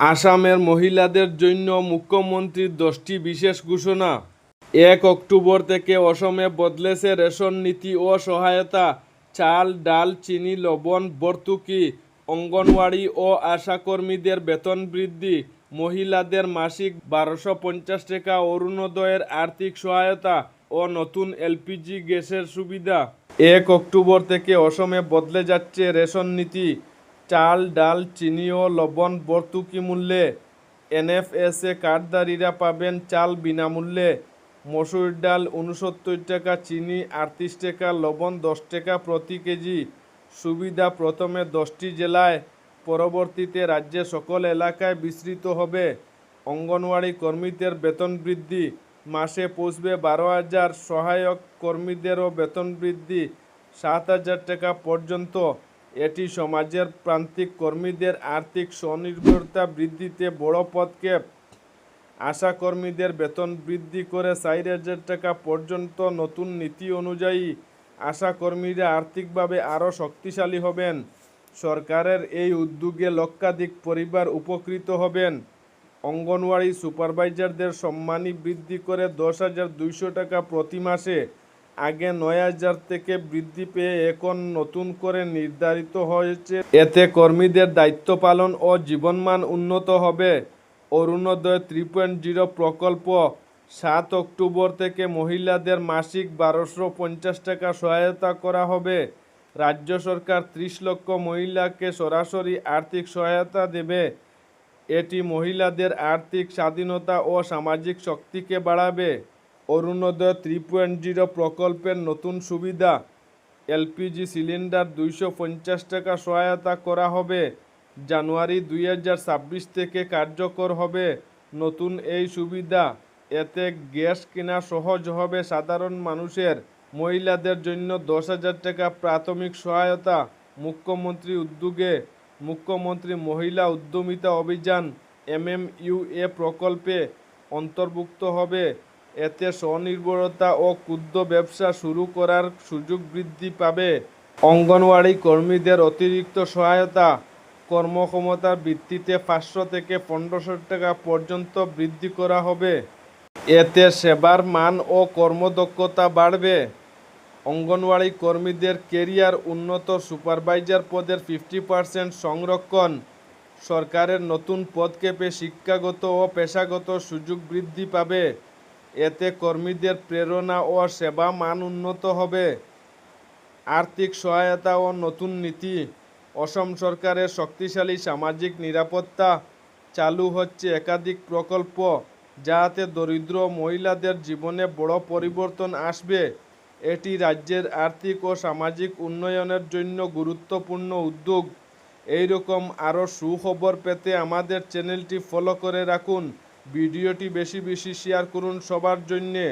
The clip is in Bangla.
আসামের মহিলাদের জন্য মুখ্যমন্ত্রীর দশটি বিশেষ ঘোষণা। এক অক্টোবর থেকে অসমে বদলেছে রেশন নীতি ও সহায়তা, চাল, ডাল, চিনি, লবণ ভর্তুকি অঙ্গনওয়াড়ি ও আশাকর্মীদের বেতন বৃদ্ধি, মহিলাদের মাসিক বারোশো পঞ্চাশ টাকা অরুণোদয়ের আর্থিক সহায়তা ও নতুন এলপিজি গ্যাসের সুবিধা। এক অক্টোবর থেকে অসমে বদলে যাচ্ছে রেশন নীতি। চাল, ডাল চিনি ও লবণ ভর্তুকি মূল্যে? এনএফএসএ কার্ডধারীরা পাবেন চাল বিনামূল্যে। মসুর ডাল উনসত্তর টাকা, চিনি আটত্রিশ টাকা, লবণ দশ টাকা প্রতি কেজি। সুবিধা প্রথমে দশটি জেলায়, পরবর্তীতে রাজ্যের সকল এলাকায় বিস্তৃত হবে। অঙ্গনওয়াড়ি কর্মীদের বেতন বৃদ্ধি, মাসে পৌঁছবে বারো হাজার, সহায়ক কর্মীদেরও বেতন বৃদ্ধি সাত হাজার টাকা পর্যন্ত। এটি সমাজের প্রান্তিক কর্মীদের আর্থিক স্বনির্ভরতা বৃদ্ধিতে বড় পদক্ষেপ। আশা কর্মীদের বেতন বৃদ্ধি করে চার হাজার টাকা পর্যন্ত নতুন নীতি অনুযায়ী আশা কর্মীরা আর্থিকভাবে আরও শক্তিশালী হবেন। সরকারের এই উদ্যোগে লক্ষাধিক পরিবার উপকৃত হবেন। অঙ্গনওয়াড়ি সুপারভাইজারদের সম্মানী বৃদ্ধি করে দশ হাজার দুইশো টাকা প্রতি মাসে আগে নয় হাজার থেকে বৃদ্ধি পেয়ে এখন নতুন করে নির্ধারিত হয়েছে। এতে কর্মীদের দায়িত্ব পালন ও জীবনমান উন্নত হবে। অরুণোদয় থ্রি পয়েন্ট জিরো প্রকল্প সাত অক্টোবর থেকে মহিলাদের মাসিক বারোশো পঞ্চাশ টাকা সহায়তা করা হবে। রাজ্য সরকার ত্রিশ লক্ষ মহিলাকে সরাসরি আর্থিক সহায়তা দেবে। এটি মহিলাদের আর্থিক স্বাধীনতা ও সামাজিক শক্তিকে বাড়াবে। অরুণোদয় থ্রি পয়েন্ট জিরো প্রকল্পের নতুন সুবিধা। এলপিজি সিলিন্ডার দুইশো পঞ্চাশ টাকা সহায়তা করা হবে। জানুয়ারি দুই হাজার ছাব্বিশ থেকে কার্যকর হবে নতুন এই সুবিধা। এতে গ্যাস কেনা সহজ হবে সাধারণ মানুষের। মহিলাদের জন্য দশ হাজার টাকা প্রাথমিক সহায়তা। মুখ্যমন্ত্রী উদ্যোগে মুখ্যমন্ত্রী মহিলা উদ্যমিতা অভিযান এমএমইউএ প্রকল্পে অন্তর্ভুক্ত হবে। এতে স্বনির্ভরতা ও ক্ষুদ্র ব্যবসা শুরু করার সুযোগ বৃদ্ধি পাবে। অঙ্গনওয়াড়ি কর্মীদের অতিরিক্ত সহায়তা। কর্মক্ষমতার ভিত্তিতে পাঁচশো থেকে পনেরোশো টাকা পর্যন্ত বৃদ্ধি করা হবে। এতে সেবার মান ও কর্মদক্ষতা বাড়বে। অঙ্গনওয়াড়ি কর্মীদের কেরিয়ার উন্নত, সুপারভাইজার পদের ফিফটি পার্সেন্ট সংরক্ষণ। সরকারের নতুন পদক্ষেপে শিক্ষাগত ও পেশাগত সুযোগ বৃদ্ধি পাবে। এতে কর্মীদের প্রেরণা ও সেবা মান উন্নত হবে। আর্থিক সহায়তা ও নতুন নীতি। অসম সরকারের শক্তিশালী সামাজিক নিরাপত্তা চালু হচ্ছে একাধিক প্রকল্প যাতে দরিদ্র মহিলাদের জীবনে বড় পরিবর্তন আসবে। এটি রাজ্যের আর্থিক ও সামাজিক উন্নয়নের জন্য গুরুত্বপূর্ণ উদ্যোগ। এই রকম আরও সুখবর পেতে আমাদের চ্যানেলটি ফলো করে রাখুন। ভিডিওটি বেশি বেশি শেয়ার করুন সবার জন্যে।